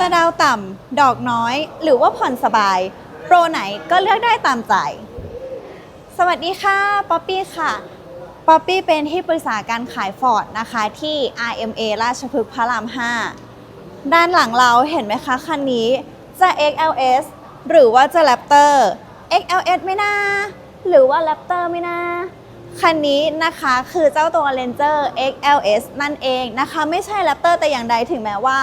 จะดาวต่ำ ดอกน้อย หรือว่าผ่อนสบาย โปรไหนก็เลือกได้ตามใจ สวัสดีค่ะ ป๊อปปี้ค่ะ ป๊อปปี้เป็นที่ปรึกษาการขายฟอร์ดนะคะที่ RMA ราชพฤกษ์พระราม 5 ด้านหลังเราเห็นไหมคะ คันนี้จะ XLS หรือว่าจะ Raptor XLS ไม่น่า หรือว่า Raptor ไม่น่าคันนี้นะคะคือเจ้าตัว Ranger XLS นั่นเองนะคะ ไม่ใช่ Raptor แต่อย่างใดถึงแม้ว่า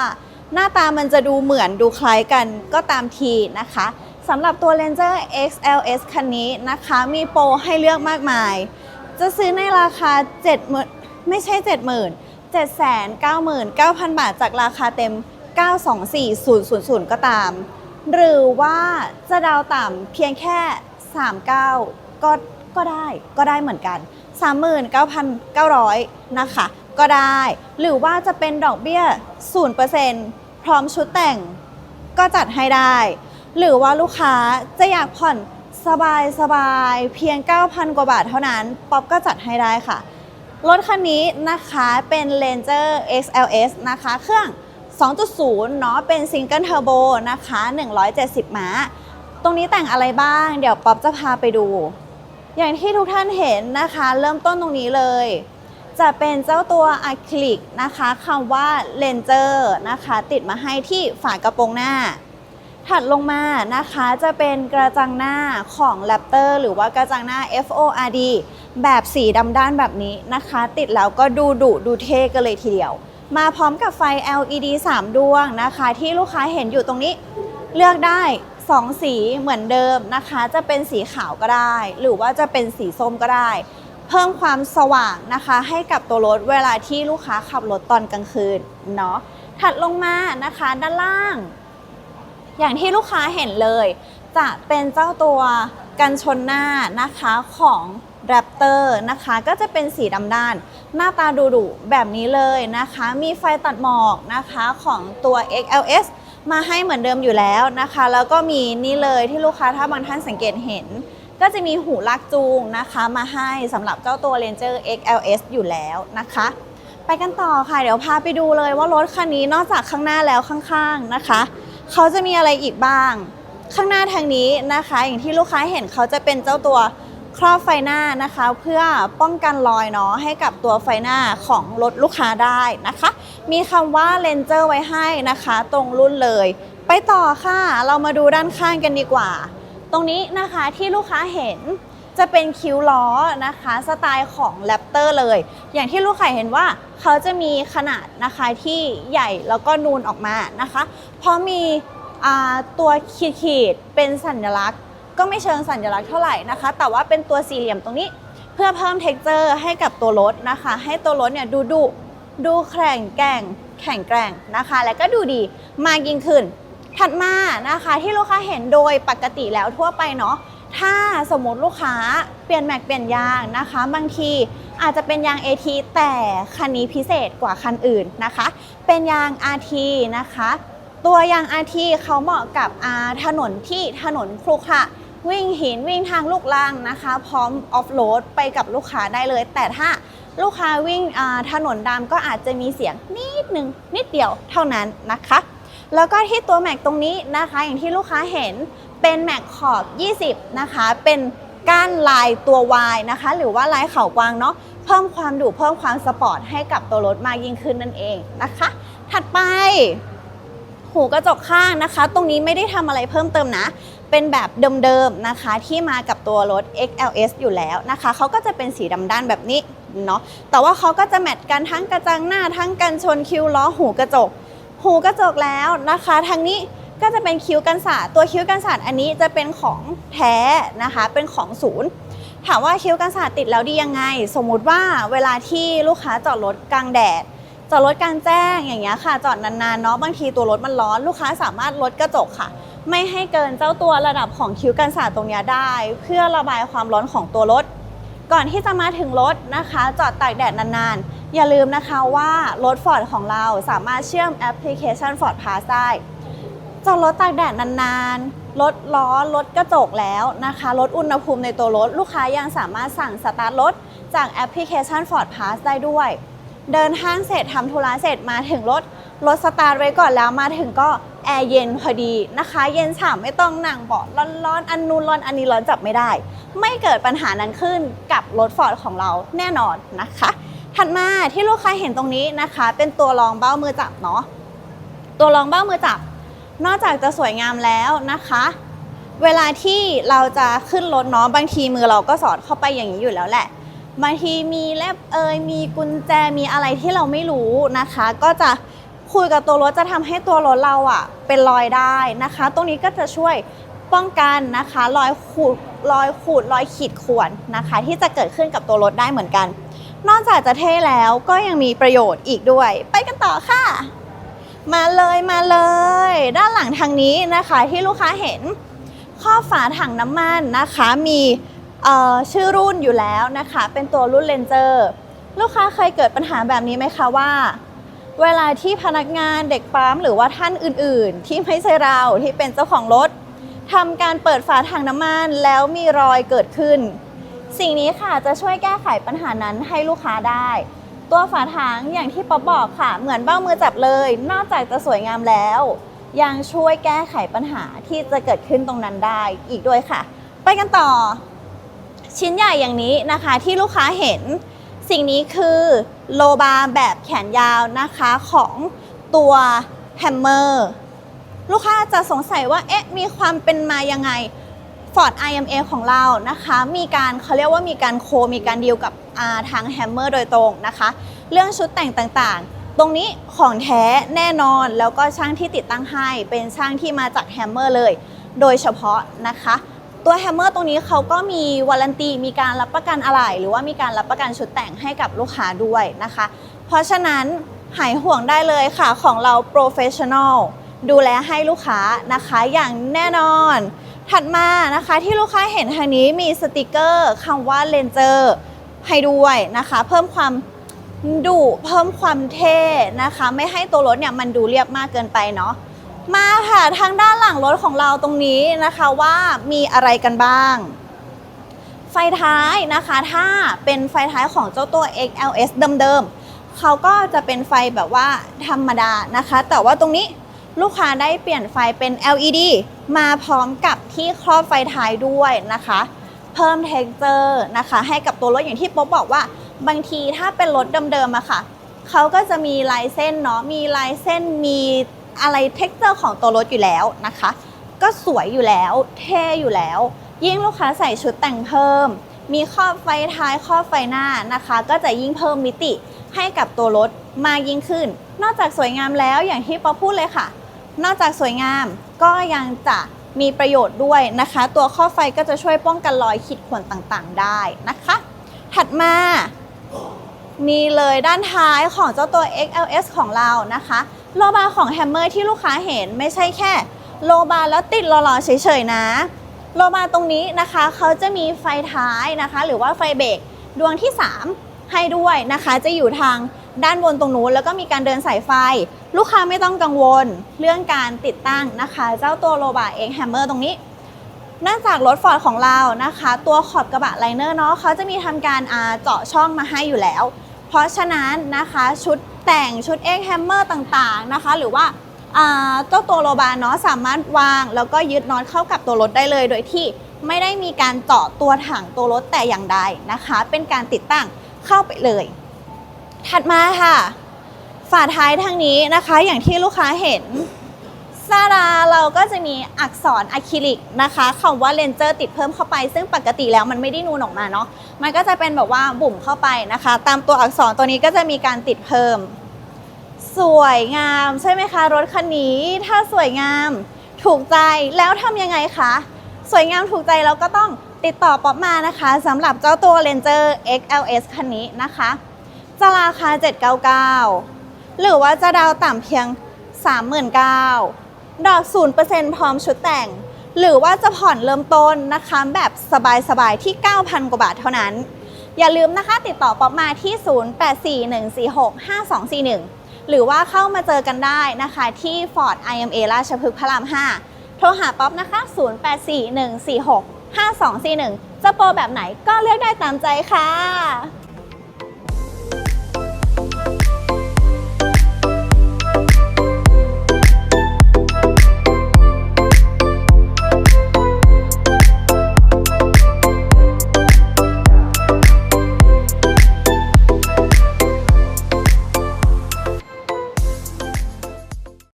หน้าตามันจะดูเหมือนดูคล้ายกันก็ตามทีนะคะสำหรับตัว Ranger XLS คันนี้นะคะ มีโปรให้เลือกมากมาย จะซื้อในราคา7ไม่ใช่ 70,000 799,000 บาทจากราคาเต็ม 924,000 ก็ตาม หรือว่าจะดาวต่ำเพียงแค่ 39 ก็ก็ได้ก็ได้เหมือนกัน 39,900 นะคะ ก็ได้ หรือว่าจะเป็นดอกเบี้ย 0% พร้อมชุดแต่งก็จัดให้ได้ หรือว่าลูกค้าจะอยากผ่อนสบายสบายๆเพียง 9,000 กว่าบาทเท่านั้นป๊อปก็จัดให้ได้ค่ะ รถคันนี้นะคะเป็น Ranger XLS นะคะ เครื่อง 2.0 เนาะเป็นซิงเกิลเทอร์โบนะคะ 170 ม้า ตรงนี้แต่งอะไรบ้าง เดี๋ยวป๊อปจะพาไปดู อย่างที่ทุกท่านเห็นนะคะ เริ่มต้นตรงนี้เลย จะเป็นเจ้าตัวอะคริลิกนะคะคำว่า Ranger นะคะติดมาให้ที่ฝากระโปรงหน้า ถัดลงมานะคะจะเป็นกระจังหน้าของ Raptor หรือว่ากระจังหน้า FORD แบบสีดำด้านแบบนี้นะคะ ติดแล้วก็ดูดุดูเท่กันเลยทีเดียว มาพร้อมกับไฟ LED 3 ดวงนะคะ ที่ลูกค้าเห็นอยู่ตรงนี้เลือกได้2สีเหมือนเดิมนะคะ จะเป็นสีขาวก็ได้ หรือว่าจะเป็นสีส้มก็ได้ เพิ่มความสว่างนะคะ ให้กับตัวรถเวลาที่ลูกค้าขับรถตอนกลางคืนเนาะถัดลงมานะคะด้านล่าง อย่างที่ลูกค้าเห็นเลย จะเป็นเจ้าตัวกันชนหน้านะคะของ Raptor นะคะก็จะเป็นสีดำด้าน หน้าตาดุดุแบบนี้เลยนะคะ มีไฟตัดหมอกนะคะของตัว XLS มาให้เหมือนเดิมอยู่แล้วนะคะ แล้วก็มีนี่เลยที่ลูกค้าถ้าบางท่านสังเกตเห็น ก็จะมีหูลากจูงนะคะมาให้สำหรับเจ้าตัว Ranger XLS อยู่แล้วนะคะ ไปกันต่อค่ะ เดี๋ยวพาไปดูเลยว่ารถคันนี้นอกจากข้างหน้าแล้วข้างๆนะคะ เขาจะมีอะไรอีกบ้าง ข้างหน้าทางนี้นะคะ อย่างที่ลูกค้าเห็นเขาจะเป็นเจ้าตัวครอบไฟหน้านะคะ เพื่อป้องกันรอยเนาะให้กับตัวไฟหน้าของรถลูกค้าได้นะคะ มีคำว่าเลนเจอร์ไว้ให้นะคะ ตรงรุ่นเลย ไปต่อค่ะ เรามาดูด้านข้างกันดีกว่า ตรงนี้นะคะที่ลูกค้าเห็นจะเป็นคิ้วล้อนะคะสไตล์ของแรปเตอร์เลย อย่างที่ลูกค้าเห็นว่าเขาจะมีขนาดนะคะที่ใหญ่แล้วก็นูนออกมานะคะ เพราะมีตัวขีดๆเป็นสัญลักษณ์ ก็ไม่เชิงสัญลักษณ์เท่าไหร่นะคะ แต่ว่าเป็นตัวสี่เหลี่ยมตรงนี้ เพื่อเพิ่มเท็กเจอร์ให้กับตัวรถนะคะ ให้ตัวรถเนี่ยดูดุดูแข็งแกร่งแข็งแกร่งนะคะ และก็ดูดีมากยิ่งขึ้น ถัดมานะคะที่ลูกค้าเห็นโดยปกติแล้วทั่วไปเนาะถ้าสมมติลูกค้าเปลี่ยนแม็กเปลี่ยนยางนะคะ บางทีอาจจะเป็นยาง AT แต่คันนี้พิเศษกว่าคันอื่นนะคะ เป็นยาง RT นะคะ ตัวยาง RT เขาเหมาะกับถนนที่ถนนครุขระวิ่งหินวิ่งทางลูกล่างนะคะ พร้อมออฟโรดไปกับลูกค้าได้เลย แต่ถ้าลูกค้าวิ่งถนนดำก็อาจจะมีเสียงนิดนึงนิดเดียวเท่านั้นนะคะ แล้วก็ที่ตัวแม็กตรงนี้นะคะ อย่างที่ลูกค้าเห็นเป็นแม็กขอบ 20 นะคะ เป็นก้านลายตัว Y นะคะ หรือว่าลายเข่ากวางเนาะเพิ่มความดุเพิ่มความสปอร์ตให้กับตัวรถมากยิ่งขึ้นนั่นเองนะคะ ถัดไป หูกระจกข้างนะคะ ตรงนี้ไม่ได้ทำอะไรเพิ่มเติมนะ เป็นแบบเดิมๆนะคะ ที่มากับตัวรถ XLS อยู่แล้วนะคะเขาก็จะเป็นสีดำด้านแบบนี้เนาะแต่ว่าเขาก็จะแมทกันทั้งกระจังหน้าทั้งกันชนคิ้วล้อหูกระจก หูกระจกแล้วนะคะทางนี้ก็จะเป็นคิ้วกันศาสตร์ตัวคิ้วกันศาสตร์อันนี้จะเป็นของแท้นะคะเป็นของศูนย์ถามว่าคิ้วกันศาสตร์ติดแล้วดียังไง สมมุติว่าเวลาที่ลูกค้าจอดรถกลางแดดจอดรถกลางแจ้งอย่างเงี้ยค่ะจอดนานๆเนาะบางทีตัวรถมันร้อนลูกค้าสามารถลดกระจกค่ะ ไม่ให้เกินเจ้าตัวระดับของคิ้วกันศาสตร์ตรงเนี้ยได้ เพื่อระบายความร้อนของตัวรถ ก่อนที่จะมาถึงรถนะคะ จอดตากแดดนานๆ อย่าลืมนะคะว่ารถ Ford ของเราสามารถเชื่อมแอปพลิเคชัน Ford Pass ได้จอดรถตากแดดนานๆ ลดล้อลดกระจกแล้วนะคะ ลดอุณหภูมิในตัวรถ ลูกค้ายังสามารถสั่งสตาร์ทรถจากแอปพลิเคชัน Ford Pass ได้ด้วย เดินห้างเสร็จทำธุระเสร็จมาถึงรถ รถสตาร์ทไว้ก่อนแล้วมาถึงก็แอร์เย็นพอดีนะคะ เย็นฉ่ำไม่ต้องนั่งเบาะร้อนๆ อันนู้นร้อนอันนี้ร้อนจับไม่ได้ ไม่เกิดปัญหานั้นขึ้นกับรถฟอร์ดของเราแน่นอนนะคะ ถัดมาที่ลูกค้าเห็นตรงนี้นะคะ เป็นตัวรองเบ้ามือจับเนาะตัวรองเบ้ามือจับ นอกจากจะสวยงามแล้วนะคะ เวลาที่เราจะขึ้นรถเนาะบางทีมือเราก็สอดเข้าไปอย่างนี้อยู่แล้วแหละบางทีมีเล็บเอยมีกุญแจมีอะไรที่เราไม่รู้นะคะ ก็จะคุยกับตัวรถจะทำให้ตัวรถเราอะ่ะ เป็นรอยได้นะคะ ตรงนี้ก็จะช่วยป้องกันนะคะรอยขูดรอยขูดรอยขีดข่วนนะคะ ที่จะเกิดขึ้นกับตัวรถได้เหมือนกัน นอกจากจะเท่แล้วก็ยังมีประโยชน์อีกด้วย ไปกันต่อค่ะ มาเลยมาเลย ด้านหลังทางนี้นะคะที่ลูกค้าเห็นข้อฝาถังน้ำมันนะคะมีชื่อรุ่นอยู่แล้วนะคะ เป็นตัวรุ่นเลนเจอร์ลูกค้าเคยเกิดปัญหาแบบนี้ไหมคะว่า เวลาที่พนักงานเด็กปั๊มหรือว่าท่านอื่น ๆ ที่ไม่ใช่เราที่เป็นเจ้าของรถทำการเปิดฝาถังน้ำมันแล้วมีรอยเกิดขึ้น สิ่งนี้ค่ะจะช่วยแก้ไขปัญหานั้นให้ลูกค้าได้ ตัวฝาถังอย่างที่ป๊อบบอกค่ะ เหมือนเบ้ามือจับเลย นอกจากจะสวยงามแล้ว ยังช่วยแก้ไขปัญหาที่จะเกิดขึ้นตรงนั้นได้อีกด้วยค่ะ ไปกันต่อ ชิ้นใหญ่อย่างนี้นะคะที่ลูกค้าเห็น สิ่งนี้คือโลบาร์แบบแขนยาวนะคะของตัวแฮมเมอร์ลูกค้าจะสงสัยว่าเอ๊ะมีความเป็นมายังไง Ford IMA ของเรานะคะมีการเขาเรียกว่ามีการโค มีการดีลกับาทางแฮมเมอร์โดยตรงนะคะ เรื่องชุดแต่งต่างๆ ตรงนี้ของแท้แน่นอนแล้วก็ช่างที่ติดตั้งให้เป็นช่างที่มาจากแฮมเมอร์เลย โดยเฉพาะนะคะ ตัวแฮมเมอร์ตรงนี้เขาก็มีวารันตีมีการรับประกันอะไหล่หรือว่ามีการรับประกันชุดแต่งให้กับลูกค้าด้วยนะคะ เพราะฉะนั้นหายห่วงได้เลยค่ะของเราโปรเฟชชั่นอลดูแลให้ลูกค้านะคะอย่างแน่นอน ถัดมานะคะที่ลูกค้าเห็นทางนี้มีสติกเกอร์คำว่าเลนเจอร์ให้ด้วยนะคะ เพิ่มความดุเพิ่มความเท่นะคะ ไม่ให้ตัวรถเนี่ยมันดูเรียบมากเกินไปเนาะมาค่ะทางด้านหลังรถของเราตรงนี้นะคะว่ามีอะไรกันบ้าง ไฟท้ายนะคะถ้าเป็นไฟท้ายของเจ้าตัว XLS เดิมๆเขาก็จะเป็นไฟแบบว่าธรรมดานะคะ แต่ว่าตรงนี้ลูกค้าได้เปลี่ยนไฟเป็น LED มาพร้อมกับ ที่ครอบไฟท้ายด้วยนะคะ เพิ่ม texture นะคะ ให้กับตัวรถอย่างที่ป๊อบบอกว่า บางทีถ้าเป็นรถเดิมๆอะค่ะเขาก็จะมีลายเส้นเนาะมีลายเส้นมีอะไร texture ของตัวรถอยู่แล้วนะคะ ก็สวยอยู่แล้วเท่อยู่แล้ว ยิ่งลูกค้าใส่ชุดแต่งเพิ่ม มีครอบไฟท้ายครอบไฟหน้านะคะ ก็จะยิ่งเพิ่มมิติให้กับตัวรถมากยิ่งขึ้น นอกจากสวยงามแล้วอย่างที่ป๊อปพูดเลยค่ะ นอกจากสวยงามก็ยังจะ มีประโยชน์ด้วยนะคะ ตัวข้อไฟก็จะช่วยป้องกันรอยขีดข่วนต่างๆ ได้นะคะ ถัดมานี่เลยด้านท้ายของเจ้าตัว XLS ของเรานะคะ โลบาร์ของแฮมเมอร์ที่ลูกค้าเห็นไม่ใช่แค่โลบาร์แล้วติดหล่อๆเฉยๆนะ โลบาร์ตรงนี้นะคะเขาจะมีไฟท้ายนะคะ หรือว่าไฟเบรกดวงที่ 3 ให้ด้วยนะคะ จะอยู่ทาง ด้านบนตรงนู้นแล้วก็มีการเดินสายไฟ ลูกค้าไม่ต้องกังวลเรื่องการติดตั้งนะคะ เจ้าตัวโลบาเองแฮมเมอร์ตรงนี้เนื่องจากรถฟอร์ดของเรานะคะ ตัวขอบกระบะไลเนอร์เนาะเขาจะมีทำการเจาะช่องมาให้อยู่แล้ว เพราะฉะนั้นนะคะชุดแต่งชุดเอ็กแฮมเมอร์ต่างๆนะคะ หรือว่าเจ้าตัวโลบาเนาะสามารถวาง แล้วก็ยึดน็อตเข้ากับตัวรถได้เลย โดยที่ไม่ได้มีการเจาะตัวถังตัวรถแต่อย่างใดนะคะ เป็นการติดตั้งเข้าไปเลย ถัดมาค่ะ ฝาท้ายทางนี้นะคะ อย่างที่ลูกค้าเห็นซาดาเราก็จะมีอักษรอะคริลิกนะคะคำว่าเลนเจอร์ติดเพิ่มเข้าไป ซึ่งปกติแล้วมันไม่ได้นูนออกมาเนาะมันก็จะเป็นแบบว่าบุ่มเข้าไปนะคะ ตามตัวอักษรตัวนี้ก็จะมีการติดเพิ่ม สวยงามใช่ไหมคะ รถคันนี้ถ้าสวยงามถูกใจแล้วทำยังไงคะสวยงามถูกใจเราก็ต้องติดต่อป๊อปมานะคะสำหรับเจ้าตัว Ranger XLS คันนี้นะคะ จะราคา 799 หรือว่าจะดาวต่ำเพียง 39,000ดอก 0%พร้อมชุดแต่ง หรือว่าจะผ่อนเริ่มต้นนะคะแบบสบายๆที่ 9,000 กว่าบาทเท่านั้น อย่าลืมนะคะติดต่อป๊อปมาที่ 0841465241 หรือว่าเข้ามาเจอกันได้นะคะที่ Ford IMA ราชพฤกษ์พระราม 5 โทรหาป๊อปนะคะ 0841465241 จะโปรแบบไหนก็เลือกได้ตามใจค่ะ